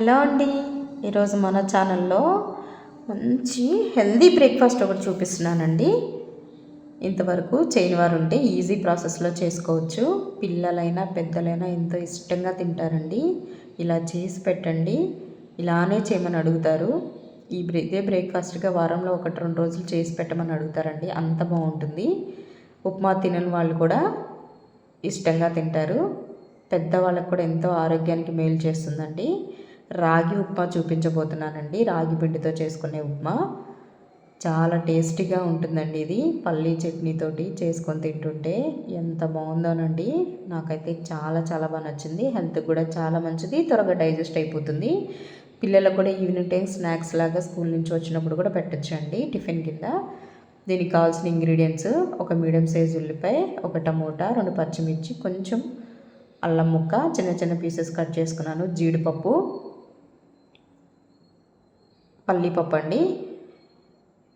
Hello అండి. ఈరోజు మన ఛానల్లో మంచి హెల్దీ బ్రేక్ఫాస్ట్ ఒకటి చూపిస్తున్నానండి. ఇంతవరకు చేయని వారు ఉంటే ఈజీ ప్రాసెస్లో చేసుకోవచ్చు. పిల్లలైనా పెద్దలైనా ఎంతో ఇష్టంగా తింటారండి. ఇలా చేసి పెట్టండి. ఇలానే చేయమని అడుగుతారు. ఈ ఇదే బ్రేక్ఫాస్ట్గా వారంలో ఒకటి రెండు రోజులు చేసి పెట్టమని అడుగుతారండి. అంత బాగుంటుంది. ఉప్మా తినని వాళ్ళు కూడా ఇష్టంగా తింటారు. పెద్దవాళ్ళకు కూడా ఎంతో ఆరోగ్యానికి మేలు చేస్తుందండి. రాగి ఉప్మా చూపించబోతున్నానండి. రాగి పిండితో చేసుకునే ఉప్మా. చాలా టేస్టీగా ఉంటుందండి ఇది. పల్లీ చట్నీతోటి చేసుకొని తింటుంటే ఎంత బాగుందోనండి. నాకైతే చాలా చాలా బాగా నచ్చింది. హెల్త్ కూడా చాలా మంచిది. త్వరగా డైజెస్ట్ అయిపోతుంది. పిల్లలకు కూడా ఈవినింగ్ టైం స్నాక్స్ లాగా స్కూల్ నుంచి వచ్చినప్పుడు కూడా పెట్టచ్చండి టిఫిన్ కింద. దీనికి కావాల్సిన ఇంగ్రీడియంట్స్ ఒక మీడియం సైజ్ ఉల్లిపాయ ఒక టమోటా రెండు పచ్చిమిర్చి కొంచెం అల్లం ముక్క చిన్న చిన్న పీసెస్ కట్ చేసుకున్నాను జీడిపప్పు పల్లీపప్పు అండి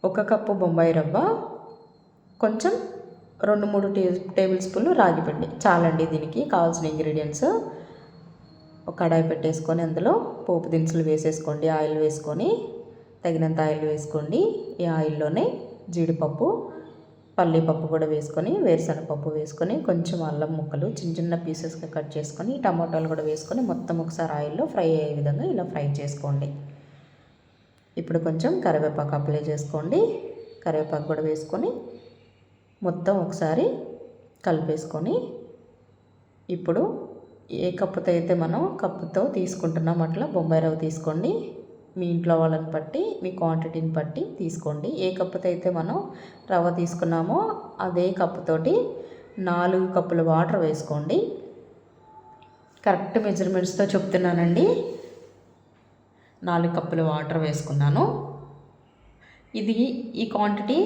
ఒక కప్పు బొంబాయి రవ్వ కొంచెం రెండు మూడు టే టేబుల్ స్పూన్లు రాగిపిండి చాలండి దీనికి కావాల్సిన ఇంగ్రీడియంట్స్. ఒక కడాయి పెట్టేసుకొని అందులో పోపు దినుసులు వేసేసుకోండి ఆయిల్ వేసుకొని. తగినంత ఆయిల్ వేసుకోండి. ఈ ఆయిల్లోనే జీడిపప్పు పల్లీపప్పు కూడా వేసుకొని వేరుశనగపప్పు వేసుకొని కొంచెం అల్లం ముక్కలు చిన్న చిన్న పీసెస్గా కట్ చేసుకొని టమాటాలు కూడా వేసుకొని మొత్తం ఒకసారి ఆయిల్లో ఫ్రై అయ్యే విధంగా ఇలా ఫ్రై చేసుకోండి. ఇప్పుడు కొంచెం కరివేపాకు అప్లై చేసుకోండి. కరివేపాకు కూడా వేసుకొని మొత్తం ఒకసారి కలిపేసుకొని ఇప్పుడు ఏ కప్పుతో అయితే మనం కప్పుతో తీసుకుంటున్నాం అట్లా బొంబాయి రవ్వ తీసుకోండి. మీ ఇంట్లో వాళ్ళని బట్టి మీ క్వాంటిటీని బట్టి తీసుకోండి. ఏ కప్పుతో అయితే మనం రవ్వ తీసుకున్నామో అదే కప్పుతోటి నాలుగు కప్పుల వాటర్ వేసుకోండి. కరెక్ట్ మెజర్మెంట్స్తో చెప్తున్నానండి. నాలుగు కప్పులు వాటర్ వేసుకున్నాను. ఇది ఈ క్వాంటిటీ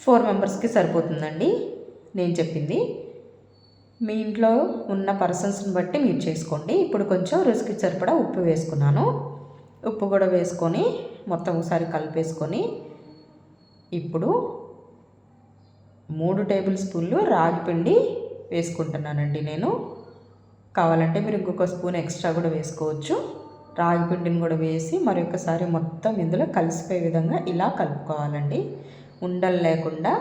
ఫోర్ మెంబర్స్కి సరిపోతుందండి నేను చెప్పింది. మీ ఇంట్లో ఉన్న పర్సన్స్ని బట్టి మీరు చేసుకోండి. ఇప్పుడు కొంచెం రుచికి సరిపడా ఉప్పు వేసుకున్నాను. ఉప్పు కూడా వేసుకొని మొత్తం ఒకసారి కలిపేసుకొని ఇప్పుడు మూడు టేబుల్ స్పూన్లు రాగి పిండి వేసుకుంటున్నానండి నేను. కావాలంటే మీరు ఇంకొక స్పూన్ ఎక్స్ట్రా కూడా వేసుకోవచ్చు. రాగి పిండిని కూడా వేసి మరొకసారి మొత్తం ఇందులో కలిసిపోయే విధంగా ఇలా కలుపుకోవాలండి. ఉండలు లేకుండా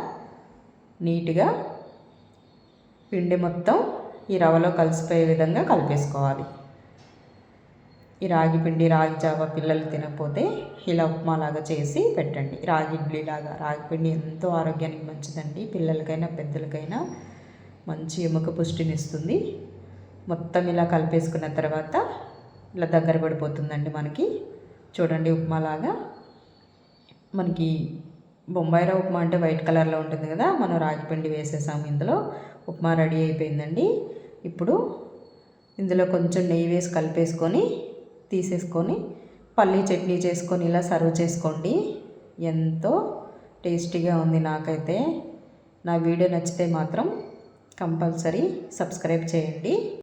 నీట్గా పిండి మొత్తం ఈ రవ్వలో కలిసిపోయే విధంగా కలిపేసుకోవాలి. ఈ రాగి పిండి రాగి జావ పిల్లలు తినకపోతే ఇలా ఉప్మాలాగా చేసి పెట్టండి. రాగి ఇడ్లీలాగా రాగి పిండి ఎంతో ఆరోగ్యానికి మంచిదండి. పిల్లలకైనా పెద్దలకైనా మంచి ఎముక పుష్టినిస్తుంది. మొత్తం ఇలా కలిపేసుకున్న తర్వాత ఇలా దగ్గర పడిపోతుందండి మనకి. చూడండి ఉప్మాలాగా. మనకి బొంబాయి రవ్వ ఉప్మా అంటే వైట్ కలర్లో ఉంటుంది కదా మనం రాగిపిండి వేసేసాము ఇందులో. ఉప్మా రెడీ అయిపోయిందండి. ఇప్పుడు ఇందులో కొంచెం నెయ్యి వేసి కలిపేసుకొని తీసేసుకొని పల్లీ చట్నీ చేసుకొని ఇలా సర్వ్ చేసుకోండి. ఎంతో టేస్టీగా ఉంది నాకైతే. నా వీడియో నచ్చితే మాత్రం కంపల్సరీ సబ్స్క్రైబ్ చేయండి.